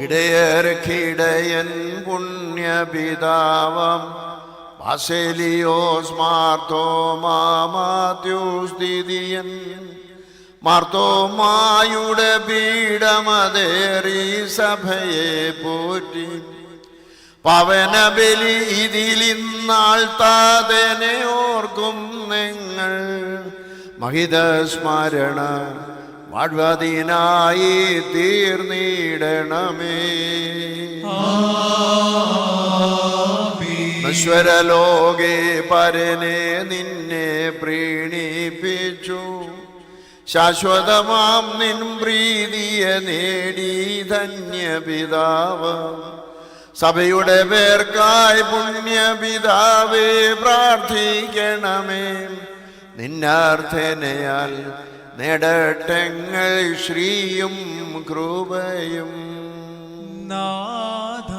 ഇടയർക്കിടയൻ പുണ്യപിതാവം ബാസേലിയോസ് മാർത്തോമാത്യൂസ് ദിദിയൻ. മാർത്തോമായുടെ പീഠമതേറി സഭയെ പോറ്റി. പവന ബലി ഇതിലിന്നാൾ താതനെ ഓർക്കും നിങ്ങൾ. മഹിത സ്മരണ വാഴ്വതിനായി തീർന്നിടണമേ. ഈശ്വരലോകെ പരനെ നിന്നെ പ്രീണിപ്പിച്ചു. ശാശ്വതമാം നിൻ പ്രീതിയെ നേടി ധന്യപിതാവ്. സഭയുടെ പേർക്കായി പുണ്യപിതാവേ പ്രാർത്ഥിക്കണമേ. നിന്നാർത്ഥനയാൽ നേടട്ടെങ്ങൾ ശ്രീയും കൃപയും. നാഥ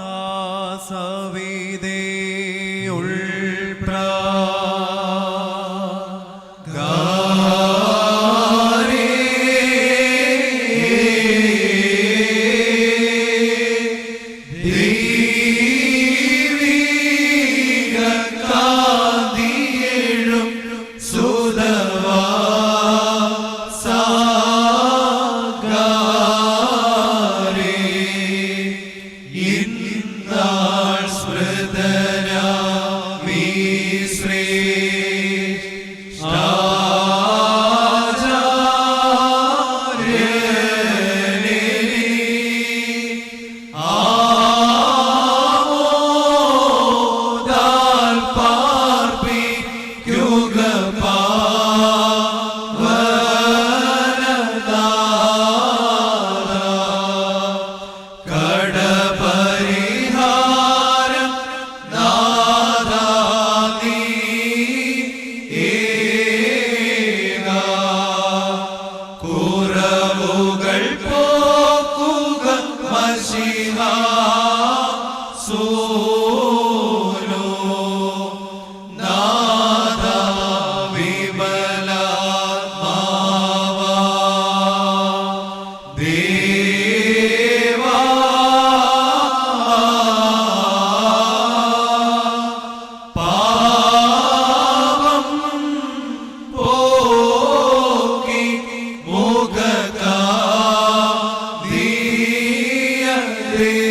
സവിതേ peace. be.